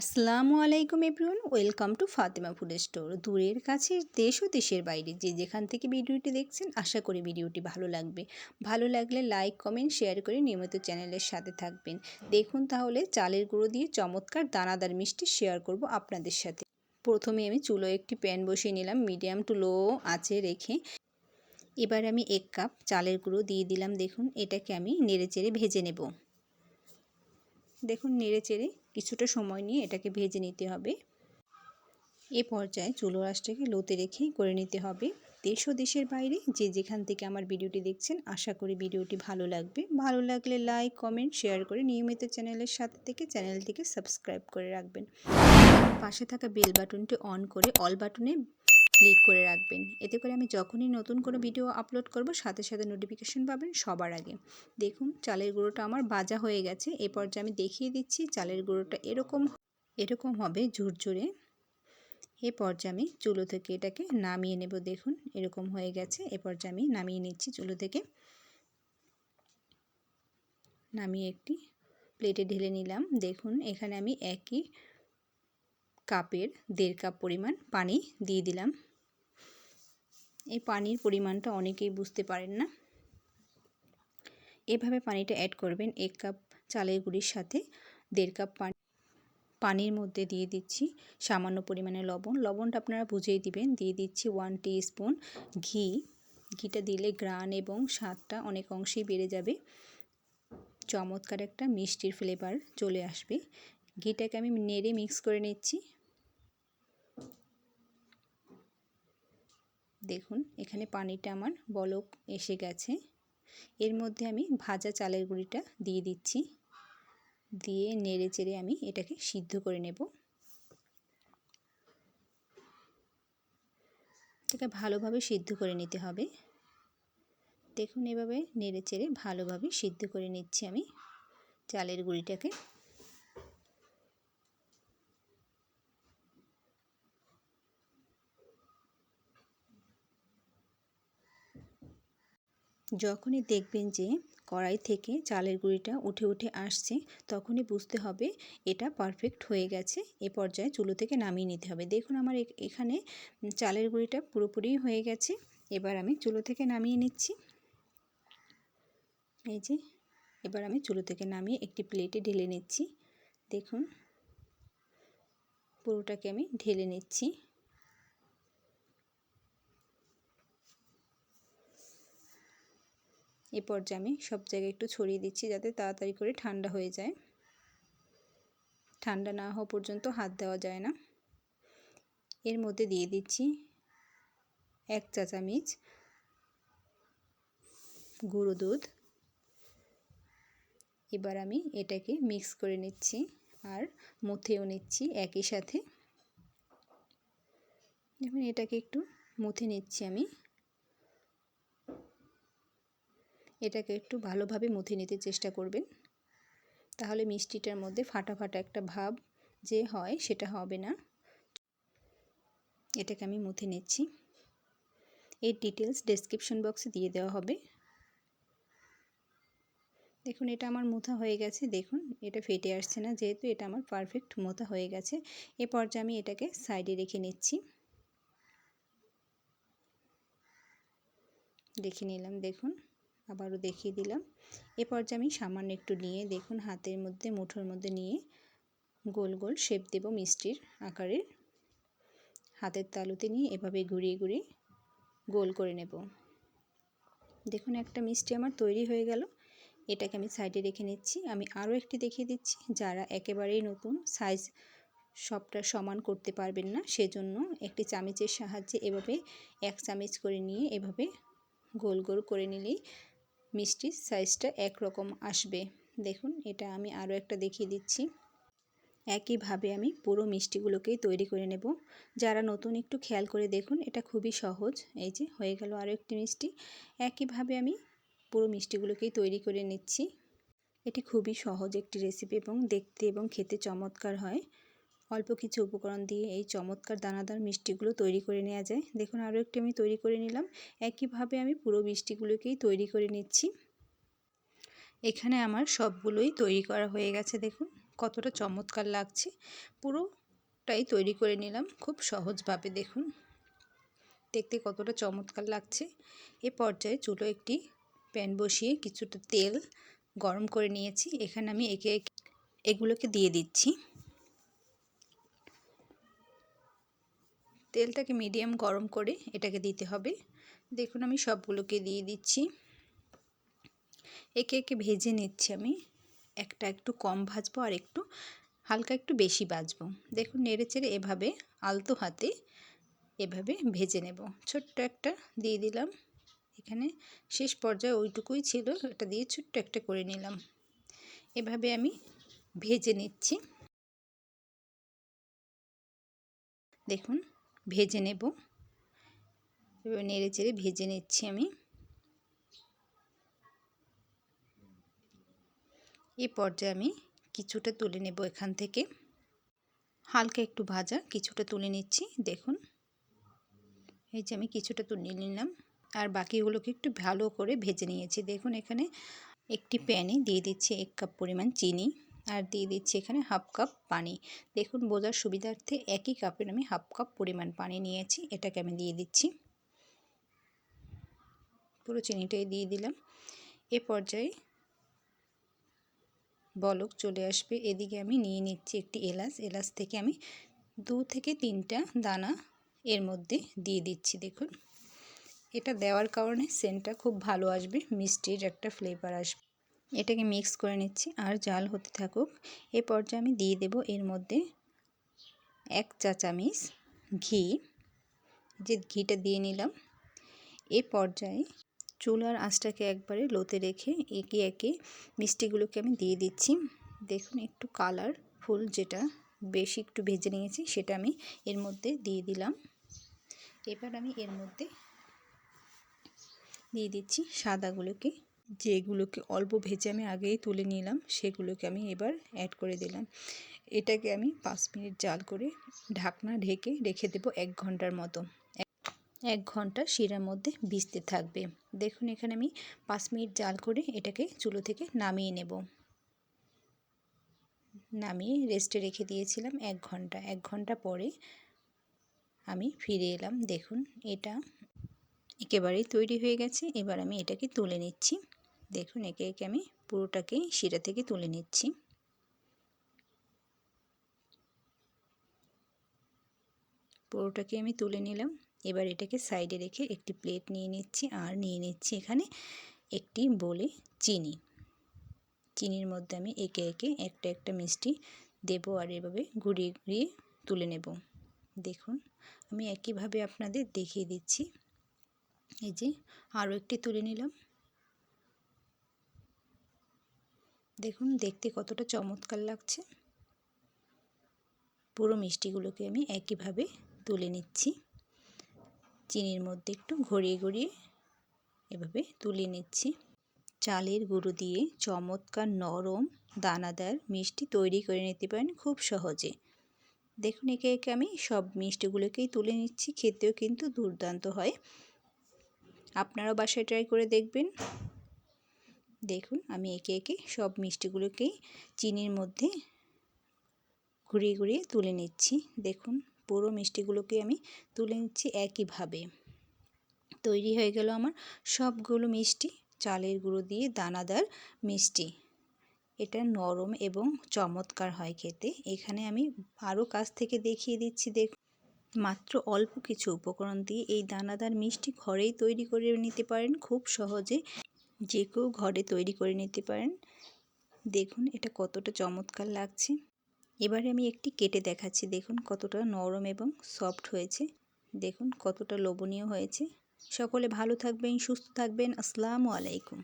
আসসালামু আলাইকুম everyone, welcome to Fatema food store, দূরের কাছে দেশ ও দেশের বাইরে। যে যেখান থেকে ভিডিওটি দেখছেন, আশা করি ভিডিওটি ভালো লাগবে। ভালো লাগলে লাইক, কমেন্ট, শেয়ার করে নিয়মিত চ্যানেলের সাথে থাকবেন। দেখুন তাহলে চালের গুঁড়ো দিয়ে চমৎকার দানাদার মিষ্টি শেয়ার করব আপনাদের সাথে। প্রথমে আমি চুলো একটি প্যান বসিয়ে নিলাম, মিডিয়াম টু লো আঁচে রেখে। এবার আমি এক কাপ চালের গুঁড়ো দিয়ে দিলাম, দেখুন এটাকে আমি নেড়ে চেড়ে ভেজে নেব। দেখুন নেড়ে চেড়ে কিছুটা সময় নিয়ে এটাকে ভেজে নিতে হবে। এ পর্যায়ে চুলো রাসটাকে লোতে রেখেই করে নিতে হবে। দেশ ও দেশের বাইরে যে যেখান থেকে আমার ভিডিওটি দেখছেন, আশা করি ভিডিওটি ভালো লাগবে। ভালো লাগলে লাইক, কমেন্ট, শেয়ার করে নিয়মিত চ্যানেলের সাথে থেকে চ্যানেলটিকে সাবস্ক্রাইব করে রাখবেন। পাশে থাকা বেল বাটনটি অন করে অল বাটনে ক্লিক করে রাখবেন। এতে করে আমি যখনই নতুন কোনো ভিডিও আপলোড করব, সাথে সাথে নোটিফিকেশন পাবেন সবার আগে। দেখুন, চালের গুঁড়োটা আমার বাজা হয়ে গেছে। এ পর্যায়ে আমি দেখিয়ে দিচ্ছি চালের গুঁড়োটা এরকম এরকম হবে ঝুরঝুরে। এ পর্যায়ে আমি চুলো থেকে এটাকে নামিয়ে নেব, দেখুন, এরকম হয়ে গেছে। এ পর্যায়ে আমি নামিয়ে নিচ্ছি চুলো থেকে। নামিয়ে একটি প্লেটে ঢেলে নিলাম। দেখুন, এখানে আমি একই কাপের দেড় কাপ পরিমাণ পানি দিয়ে দিলাম। এই পানির পরিমাণটা অনেকেই বুঝতে পারেন না। এভাবে পানিটা অ্যাড করবেন এক কাপ চালের গুঁড়ির সাথে, দেড় কাপ পানি, পানির মধ্যে দিয়ে দিচ্ছি সামান্য পরিমাণে লবণ। লবণটা আপনারা বুঝেই দিবেন। দিয়ে দিচ্ছি ওয়ান স্পুন ঘি। ঘিটা দিলে গ্রান এবং স্বাদটা অনেক অংশেই বেড়ে যাবে। চমৎকার একটা মিষ্টির ফ্লেভার চলে আসবে। ঘিটাকে আমি নেড়ে মিক্স করে নিচ্ছি। দেখুন, এখানে পানিটা আমার বলক এসে গেছে। এর মধ্যে আমি ভাজা চালের গুঁড়িটা দিয়ে দিচ্ছি। দিয়ে নেড়ে চেড়ে আমি এটাকে সিদ্ধ করে নেব। এটাকে ভালোভাবে সিদ্ধ করে নিতে হবে। দেখুন, এভাবে নেড়ে চেড়ে ভালোভাবে সিদ্ধ করে নিচ্ছি আমি চালের গুঁড়িটাকে। যখনই দেখবেন যে কড়াই থেকে চালের গুঁড়িটা উঠে উঠে আসছে, তখনই বুঝতে হবে এটা পারফেক্ট হয়ে গেছে। এ পর্যায়ে চুলো থেকে নামিয়ে নিতে হবে। দেখুন আমার এখানে চালের গুঁড়িটা পুরোপুরি হয়ে গেছে। এবার আমি চুলো থেকে নামিয়ে নিচ্ছি। এই যে, এবার আমি চুলো থেকে নামিয়ে একটি প্লেটে ঢেলে নিচ্ছি। দেখুন, পুরোটাকে আমি ঢেলে নিচ্ছি। এ পর্যায়ে আমি সব জায়গায় একটু ছড়িয়ে দিচ্ছি যাতে তাড়াতাড়ি করে ঠান্ডা হয়ে যায়। ঠান্ডা না হওয়া পর্যন্ত হাত দেওয়া যায় না। এর মধ্যে দিয়ে দিচ্ছি এক চা চামচ গুঁড়ো দুধ। এবার আমি এটাকে মিক্স করে নিচ্ছি আর মুথেও নিচ্ছি একই সাথে। দেখুন এটাকে একটু মুথে নিচ্ছি আমি। এটাকে একটু ভালোভাবে মুথে নিতে চেষ্টা করবেন। তাহলে মিষ্টিটার মধ্যে ফাটা ফাটা একটা ভাব যে হয় সেটা হবে না। এটাকে আমি মুথে নিচ্ছি। এর ডিটেলস ডেসক্রিপশন বক্সে দিয়ে দেওয়া হবে। দেখুন, এটা আমার মোথা হয়ে গেছে। দেখুন, এটা ফেটে আসছে না, যেহেতু এটা আমার পারফেক্ট মোথা হয়ে গেছে। এ পর্যায়ে আমি এটাকে সাইডে রেখে নিচ্ছি। দেখে নিলাম, দেখুন। আবারও দেখিয়ে দিলাম। এ পর্যায়ে আমি সামান্য একটু নিয়ে, দেখুন হাতের মধ্যে, মুঠোর মধ্যে নিয়ে গোল গোল শেপ দেব মিষ্টির আকারের হাতের তালুতে নিয়ে এভাবে ঘুরিয়ে ঘুরিয়ে গোল করে নেব। দেখুন একটা মিষ্টি আমার তৈরি হয়ে গেল। এটাকে আমি সাইডে রেখে নিচ্ছি। আমি আরও একটি দেখিয়ে দিচ্ছি। যারা একেবারেই নতুন সাইজ সবটা সমান করতে পারবেন না, সেজন্য একটি চামচের সাহায্যে এভাবে এক চামচ করে নিয়ে এভাবে গোল গোল করে নিলেই মিষ্টির সাইজটা একরকম আসবে। দেখুন, এটা আমি আরও একটা দেখিয়ে দিচ্ছি। একইভাবে আমি পুরো মিষ্টিগুলোকেই তৈরি করে নেব। যারা নতুন একটু খেয়াল করে দেখুন, এটা খুবই সহজ। এই যে, হয়ে গেল আরও একটি মিষ্টি। একইভাবে আমি পুরো মিষ্টিগুলোকেই তৈরি করে নিচ্ছি। এটি খুবই সহজ একটি রেসিপি এবং দেখতে এবং খেতে চমৎকার হয়। অল্প কিছু উপকরণ দিয়ে এই চমৎকার দানাদার মিষ্টিগুলো তৈরি করে নেওয়া যায়। দেখুন, আরও একটি আমি তৈরি করে নিলাম। একইভাবে আমি পুরো মিষ্টিগুলোকেই তৈরি করে নিচ্ছি। এখানে আমার সবগুলোই তৈরি করা হয়ে গেছে, দেখুন, কতটা চমৎকার লাগছে। পুরোটাই তৈরি করে নিলাম খুব সহজভাবে, দেখুন। দেখতে কতটা চমৎকার লাগছে। এ পর্যায়ে চুলো একটি প্যান বসিয়ে কিছুটা তেল গরম করে নিয়েছি। এখানে আমি একে এগুলোকে দিয়ে দিচ্ছি। তেলটাকে মিডিয়াম গরম করে এটাকে দিতে হবে। দেখুন আমি সবগুলোকে দিয়ে দিচ্ছি। একে একে ভেজে নিচ্ছি আমি। একটা একটু কম ভাজবো আর একটু হালকা একটু বেশি ভাজবো। দেখুন নেড়ে চেড়ে এভাবে আলতো হাতে এভাবে ভেজে নেব। ছোট্ট একটা দিয়ে দিলাম। এখানে শেষ পর্যায়ে ওইটুকুই ছিল, এটা দিয়ে ছোট্ট একটা করে নিলাম। এভাবে আমি ভেজে নিচ্ছি। দেখুন ভেজে নেব। এবার নেড়ে চেড়ে ভেজে নিচ্ছি আমি। এ পর্যায়ে আমি কিছুটা তুলে নেব এখান থেকে। হালকা একটু ভাজা কিছুটা তুলে নিচ্ছি, দেখুন। এই যে আমি কিছুটা তুলে নিলাম। আর বাকিগুলোকে একটু ভালো করে ভেজে নিয়েছি। দেখুন এখানে একটি প্যানে দিয়ে দিচ্ছি এক কাপ পরিমাণ চিনি। আর দিয়ে দিচ্ছি এখানে হাফ কাপ পানি। দেখুন, বোঝার সুবিধার্থে একই কাপের আমি হাফ কাপ পরিমাণ পানি নিয়েছি। এটাকে আমি দিয়ে দিচ্ছি। পুরো চিনিটাই দিয়ে দিলাম। এ পর্যায়ে বলক চলে আসবে। এদিকে আমি নিয়ে নিচ্ছি একটি এলাচ। এলাচ থেকে আমি দু থেকে তিনটা দানা এর মধ্যে দিয়ে দিচ্ছি, দেখুন। এটা দেওয়ার কারণে সেন্টটা খুব ভালো আসবে, মিষ্টির একটা ফ্লেভার আসবে। এটাকে মিক্স করে নিচ্ছি, আর জাল হতে থাকুক। এ পর্যায়ে আমি দিয়ে দেব এর মধ্যে এক চা চামিচ ঘি। যে ঘিটা দিয়ে নিলাম। এ পর্যায়ে চুলার আঁচটাকে একবারে লোতে রেখে একে একে মিষ্টিগুলোকে আমি দিয়ে দিচ্ছি। দেখুন, একটু কালার ফুল যেটা বেশি একটু ভেজে নিয়েছি সেটা আমি এর মধ্যে দিয়ে দিলাম। এবার আমি এর মধ্যে দিয়ে দিচ্ছি সাদাগুলোকে। যেগুলোকে অল্প ভেজে আমি আগেই তুলে নিলাম, সেগুলোকে আমি এবার অ্যাড করে দিলাম। এটাকে আমি পাঁচ মিনিট জাল করে ঢাকনা ঢেকে রেখে দেব এক ঘণ্টার মতো। এক ঘণ্টা শিরার মধ্যে ভিজতে থাকবে। দেখুন, এখানে আমি পাঁচ মিনিট জাল করে এটাকে চুলো থেকে নামিয়ে নেব। নামিয়ে রেস্টে রেখে দিয়েছিলাম এক ঘণ্টা। এক ঘণ্টা পরে আমি ফিরে এলাম। দেখুন, এটা একেবারেই তৈরি হয়ে গেছে। এবার আমি এটাকে তুলে নিচ্ছি। দেখুন, একে একে আমি পুরোটাকে শিরা থেকে তুলে নিচ্ছি। পুরোটাকে আমি তুলে নিলাম। এবার এটাকে সাইডে রেখে একটি প্লেট নিয়ে নিচ্ছি আর নিয়ে নিচ্ছি এখানে একটি বলে চিনি। চিনির মধ্যে আমি একে একে একটা একটা মিষ্টি দেব আর এভাবে ঘুরিয়ে ঘুরিয়ে তুলে নেব। দেখুন, আমি একইভাবে আপনাদের দেখিয়ে দিচ্ছি। এই যে আরও একটি তুলে নিলাম। দেখুন, দেখতে কতটা চমৎকার লাগছে। পুরো মিষ্টিগুলোকে আমি একইভাবে তুলে নিচ্ছি। চিনির মধ্যে একটু ঘড়িয়ে ঘড়িয়ে এভাবে তুলে নিচ্ছি। চালের গুঁড়ো দিয়ে চমৎকার নরম দানাদার মিষ্টি তৈরি করে নিতে পারেন খুব সহজে। দেখুন, একে একে আমি সব মিষ্টিগুলোকেই তুলে নিচ্ছি, খেতেও কিন্তু দুর্দান্ত হয়। আপনারাও বাসায় ট্রাই করে দেখবেন। দেখুন, আমি একে একে সব মিষ্টিগুলোকেই চিনির মধ্যে ঘুরিয়ে ঘুরিয়ে তুলে নিচ্ছি। দেখুন, পুরো মিষ্টিগুলোকে আমি তুলে নিচ্ছি একইভাবে। তৈরি হয়ে গেল আমার সবগুলো মিষ্টি। চালের গুঁড়ো দিয়ে দানাদার মিষ্টি। এটা নরম এবং চমৎকার হয় খেতে। এখানে আমি আরও কাছ থেকে দেখিয়ে দিচ্ছি, দেখ মাত্র অল্প কিছু উপকরণ দিয়ে এই দানাদার মিষ্টি ঘরেই তৈরি করে নিতে পারেন। খুব সহজে যে কেউ ঘরে তৈরি করে নিতে পারেন। দেখুন, এটা কতটা চমৎকার লাগছে। এবারে আমি একটি কেটে দেখাচ্ছি। দেখুন, কতটা নরম এবং সফট হয়েছে। দেখুন, কতটা লোভনীয় হয়েছে। সকলে ভালো থাকবেন, সুস্থ থাকবেন। আসসালামু আলাইকুম।